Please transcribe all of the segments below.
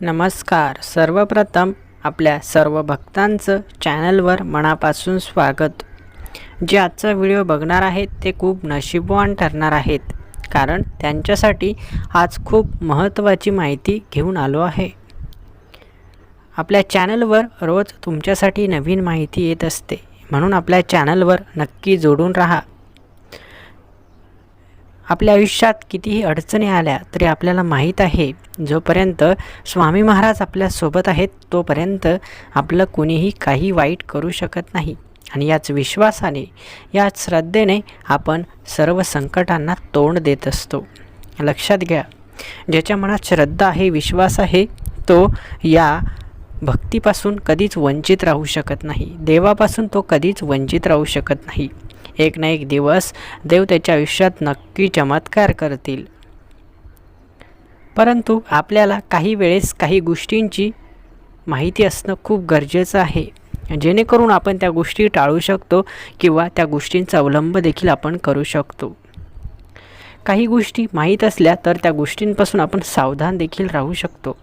नमस्कार. सर्वप्रथम आपल्या सर्व भक्तांचं चॅनलवर मनापासून स्वागत. जे आजचा व्हिडिओ बघणार आहेत ते खूप नशीबवान ठरणार आहेत कारण त्यांच्यासाठी आज खूप महत्त्वाची माहिती घेऊन आलो आहे. आपल्या चॅनलवर रोज तुमच्यासाठी नवीन माहिती येत असते म्हणून आपल्या चॅनलवर नक्की जोडून राहा. आपल्या आयुष्यात कितीही अडचणी आल्या तरी आपल्याला माहीत आहे जोपर्यंत स्वामी महाराज आपल्यासोबत आहेत तोपर्यंत आपलं कोणीही काही वाईट करू शकत नाही. आणि याच विश्वासाने याच श्रद्धेने आपण सर्व संकटांना तोंड देत असतो. लक्षात घ्या ज्याच्या मनात श्रद्धा आहे विश्वास आहे तो या भक्तीपासून कधीच वंचित राहू शकत नाही. देवापासून तो कधीच वंचित राहू शकत नाही. एक ना एक दिवस देव त्याच्या आयुष्यात नक्की चमत्कार करतील. परंतु आपल्याला काही वेळेस काही गोष्टींची माहिती असणं खूप गरजेचं आहे. जेणेकरून आपण त्या गोष्टी टाळू शकतो किंवा त्या गोष्टींचा अवलंब देखील आपण करू शकतो. काही गोष्टी माहीत असल्या तर त्या गोष्टींपासून आपण सावधान देखील राहू शकतो.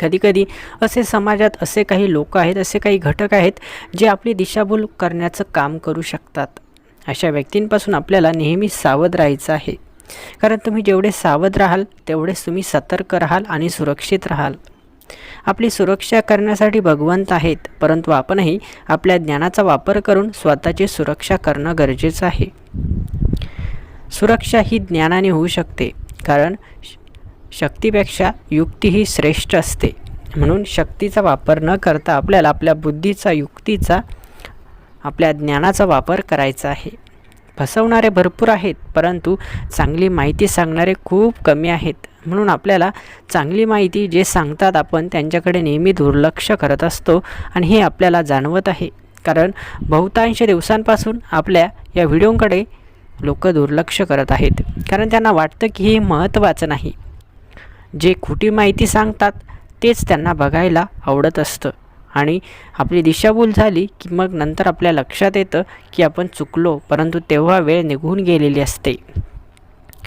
कधीकधी असे समाजात असे काही लोक आहेत असे काही घटक आहेत जे आपली दिशाभूल करण्याचं काम करू शकतात. अशा व्यक्तींपासून आपल्याला नेहमी सावध राहायचं आहे. कारण तुम्ही जेवढे सावध राहाल तेवढेच तुम्ही सतर्क राहाल आणि सुरक्षित राहाल. आपली सुरक्षा करण्यासाठी भगवंत आहेत परंतु आपणही आपल्या ज्ञानाचा वापर करून स्वतःची सुरक्षा करणं गरजेचं आहे. सुरक्षा ही ज्ञानाने होऊ शकते कारण शक्तीपेक्षा युक्ती ही श्रेष्ठ असते. म्हणून शक्तीचा वापर न करता आपल्याला आपल्या बुद्धीचा युक्तीचा आपल्या ज्ञानाचा वापर करायचा आहे. फसवणारे भरपूर आहेत परंतु चांगली माहिती सांगणारे खूप कमी आहेत. म्हणून आपल्याला चांगली माहिती जे सांगतात आपण त्यांच्याकडे नेहमी दुर्लक्ष करत असतो आणि हे आपल्याला जाणवत आहे. कारण बहुतांश दिवसांपासून आपल्या या व्हिडिओकडे लोक दुर्लक्ष करत आहेत. कारण त्यांना वाटतं की हे महत्त्वाचं नाही. जे खोटी माहिती सांगतात तेच त्यांना बघायला आवडत असतं. आणि आपली दिशाभूल झाली की मग नंतर आपल्या लक्षात येतं की आपण चुकलो परंतु तेव्हा वेळ निघून गेलेली असते.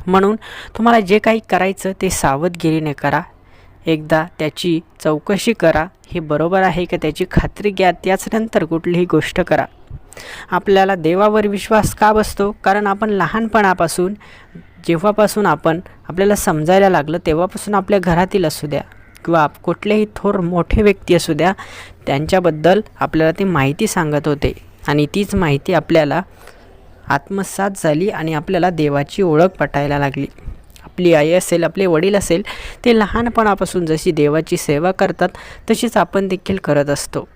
म्हणून तुम्हाला जे काही करायचं ते सावधगिरीने करा. एकदा त्याची चौकशी करा. हे बरोबर आहे का त्याची खात्री घ्या त्याचनंतर कुठलीही गोष्ट करा. आपल्याला देवावर विश्वास का बसतो? कारण आपण लहानपणापासून जेव्हापासून आपण आपल्याला समजायला लागलं तेव्हापासून आपल्या घरातील असू द्या. किंवा कुठलेही थोर मोठे व्यक्ती असू द्या त्यांच्याबद्दल आपल्याला ती माहिती सांगत होते. आणि तीच माहिती आपल्याला आत्मसात झाली आणि आपल्याला देवाची ओळख पटायला लागली. आपली आई असेल आपले वडील असेल ते लहानपणापासून जशी देवाची सेवा करतात तशीच आपण देखील करत असतो.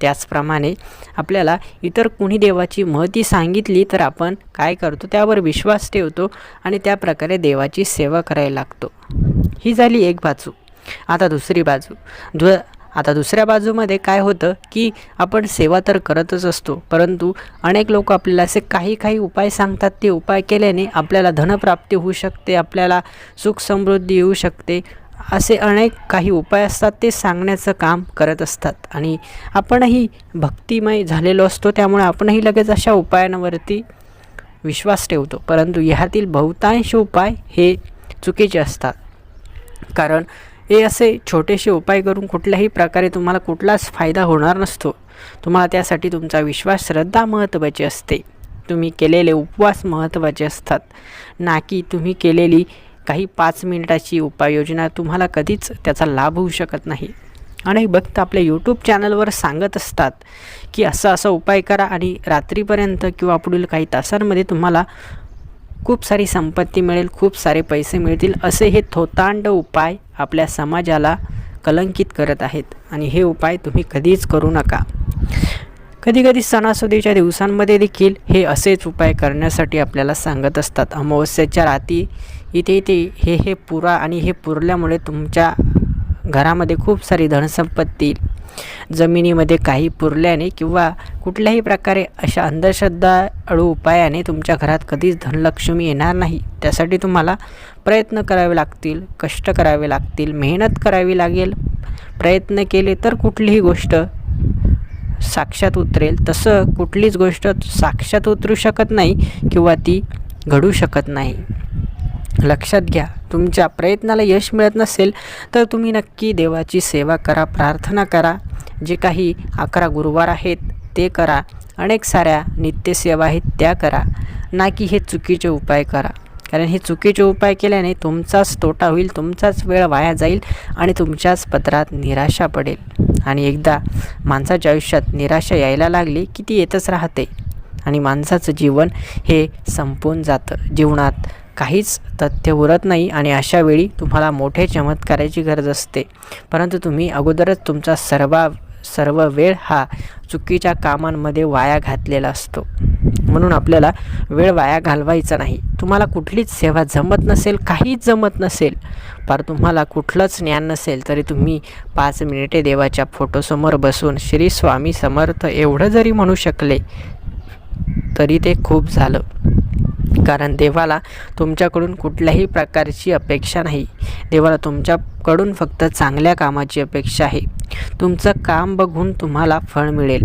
त्याचप्रमाणे आपल्याला इतर कुणी देवाची महती सांगितली तर आपण काय करतो? त्यावर विश्वास ठेवतो आणि त्या प्रकारे देवाची सेवा करायला लागतो. ही झाली एक बाजू. आता दुसरी बाजू. दु आता दुसऱ्या बाजूमध्ये काय होतं की आपण सेवा तर करतच असतो परंतु अनेक लोक आपल्याला असे काही काही उपाय सांगतात. ते उपाय केल्याने आपल्याला धनप्राप्ती होऊ शकते आपल्याला सुख समृद्धी येऊ शकते. असे अनेक काही उपाय असतात. ते सांगण्याचं काम करत असतात. आणि आपणही भक्तिमय झालेलो असतो त्यामुळे आपणही लगेच अशा उपायांवरती विश्वास ठेवतो. परंतु ह्यातील बहुतांश उपाय हे चुकीचे असतात. कारण हे असे छोटेसे उपाय करून कुठल्याही प्रकारे तुम्हाला कुठलाच फायदा होणार नसतो. तुम्हाला त्यासाठी तुमचा विश्वास श्रद्धा महत्त्वाची असते. तुम्ही केलेले उपवास महत्त्वाचे असतात. ना की तुम्ही केलेली काही पाच मिनिटाची उपाययोजना तुम्हाला कधीच त्याचा लाभ होऊ शकत नाही. अनेक भक्त आपल्या यूट्यूब चॅनलवर सांगत असतात की असा असा उपाय करा आणि रात्रीपर्यंत किंवा पुढील काही तासांमध्ये तुम्हाला खूप सारी संपत्ती मिळेल खूप सारे पैसे मिळतील असे हे थोतांड उपाय आपल्या समाजाला कलंकित करत आहेत. आणि हे उपाय तुम्ही कधीच करू नका. कधीकधी सणासुदीच्या दिवसांमध्ये देखील हे असेच उपाय करण्यासाठी आपल्याला सांगत असतात. अमावस्याच्या राती इथे इथे हे हे पुरा आणि हे पुरल्यामुळे तुमच्या घरामध्ये खूप सारी धनसंपत्ती जमिनीमध्ये काही पुरल्याने किंवा कुठल्याही प्रकारे अशा अंधश्रद्धाळू उपायाने तुमच्या घरात कधीच धनलक्ष्मी येणार नाही. त्यासाठी तुम्हाला प्रयत्न करावे लागतील कष्ट करावे लागतील मेहनत करावी लागेल. प्रयत्न केले तर कुठलीही गोष्ट साक्षात उतरेल. तसं कुठलीच गोष्ट साक्षात उतरू शकत नाही किंवा ती घडू शकत नाही. लक्षात घ्या तुमच्या प्रयत्नाला यश मिळत नसेल तर तुम्ही नक्की देवाची सेवा करा प्रार्थना करा. जे काही अकरा गुरुवार आहेत ते करा. अनेक साऱ्या नित्यसेवा आहेत त्या करा. ना की हे चुकीचे उपाय करा. कारण हे चुकीचे उपाय केल्याने तुमचाच तोटा होईल तुमचाच वेळ वाया जाईल आणि तुमच्याच पत्रात निराशा पडेल. आणि एकदा माणसाच्या आयुष्यात निराशा यायला लागली की ती येतच राहते. आणि माणसाचं जीवन हे संपून जातं. जीवनात काहीच तथ्य उरत नाही आणि अशा वेळी तुम्हाला मोठे चमत्काराची गरज असते. परंतु तुम्ही अगोदरच तुमचा सर्व सर्व वेळ हा चुकीच्या कामांमध्ये वाया घातलेला असतो. म्हणून आपल्याला वेळ वाया घालवायचा नाही. तुम्हाला कुठलीच सेवा जमत नसेल काहीच जमत नसेल पर तुम्हाला कुठलंच ज्ञान नसेल तरी तुम्ही पाच मिनिटे देवाच्या फोटोसमोर बसून श्री स्वामी समर्थ एवढं जरी म्हणू शकले तरी ते खूप झालं. कारण देवाला तुमच्याकडून कुठल्याही प्रकारची अपेक्षा नाही. देवाला तुमच्याकडून फक्त चांगल्या कामाची अपेक्षा आहे. तुमचं काम बघून तुम्हाला फळ मिळेल.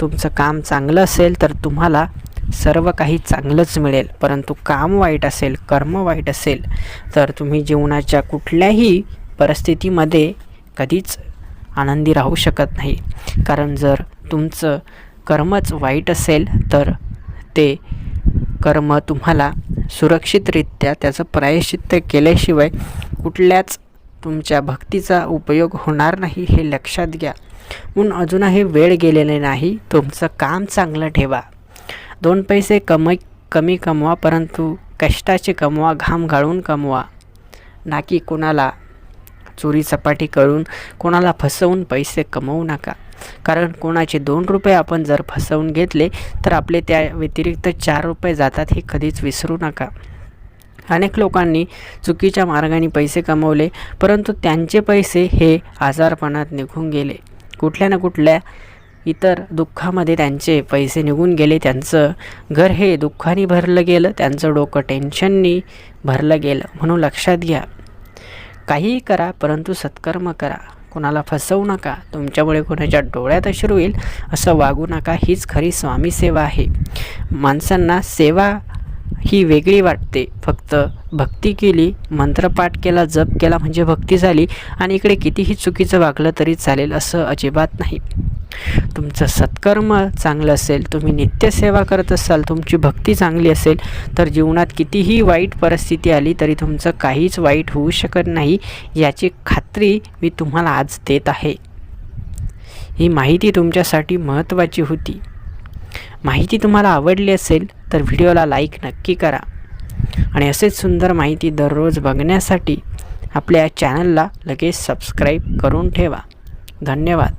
तुमचं काम चांगलं असेल तर तुम्हाला सर्व काही चांगलंच मिळेल. परंतु काम वाईट असेल कर्म वाईट असेल तर तुम्ही जीवनाच्या कुठल्याही परिस्थितीमध्ये कधीच आनंदी राहू शकत नाही. कारण जर तुमचं कर्मच वाईट असेल तर ते कर्म तुम्हाला सुरक्षितरित्या त्याचं प्रायश्चित्त केल्याशिवाय कुठल्याच तुमच्या भक्तीचा उपयोग होणार नाही हे लक्षात घ्या. म्हणून अजूनही वेळ गेलेले नाही तुमचं काम चांगलं ठेवा. दोन पैसे कमी कमी कमवा परंतु कष्टाचे कमवा घाम गाळून कमवा. ना की कोणाला चोरी चपाटी करून कोणाला फसवून पैसे कमवू नका. कारण कोणाचे दोन रुपये आपण जर फसवून घेतले तर आपले त्या व्यतिरिक्त चार रुपये जातात हे कधीच विसरू नका. अनेक लोकांनी चुकीच्या मार्गाने पैसे कमवले परंतु त्यांचे पैसे हे आजारपणात निघून गेले. कुठल्या ना कुठल्या इतर दुःखामध्ये त्यांचे पैसे निघून गेले. त्यांचं घर हे दुःखाने भरलं गेलं त्यांचं डोकं टेन्शननी भरलं गेलं. म्हणून लक्षात घ्या काहीही करा परंतु सत्कर्म करा. कोणाला फसवू नका. तुमच्यामुळे कोणाच्या डोळ्यात अश्रू येईल असं वागू नका. हीच खरी स्वामी सेवा आहे. माणसांना सेवा ही वेगळी वाटते. फक्त भक्ती केली मंत्रपाठ केला जप केला म्हणजे भक्ती झाली आणि इकडे कितीही चुकीचं वागलं तरी चालेल असं अजिबात नाही. तुमचं सत्कर्म चांगलं असेल तुम्ही नित्यसेवा करत असाल तुमची भक्ती चांगली असेल तर जीवनात कितीही वाईट परिस्थिती आली तरी तुमचं काहीच वाईट होऊ शकत नाही याची खात्री मी तुम्हाला आज देत आहे. ही माहिती तुमच्यासाठी महत्त्वाची होती. माहिती तुम्हाला आवडली असेल तर व्हिडिओला लाईक नक्की करा. आणि असेच सुंदर माहिती दररोज बघण्यासाठी आपल्या चॅनलला लगेच सबस्क्राईब करून ठेवा. धन्यवाद.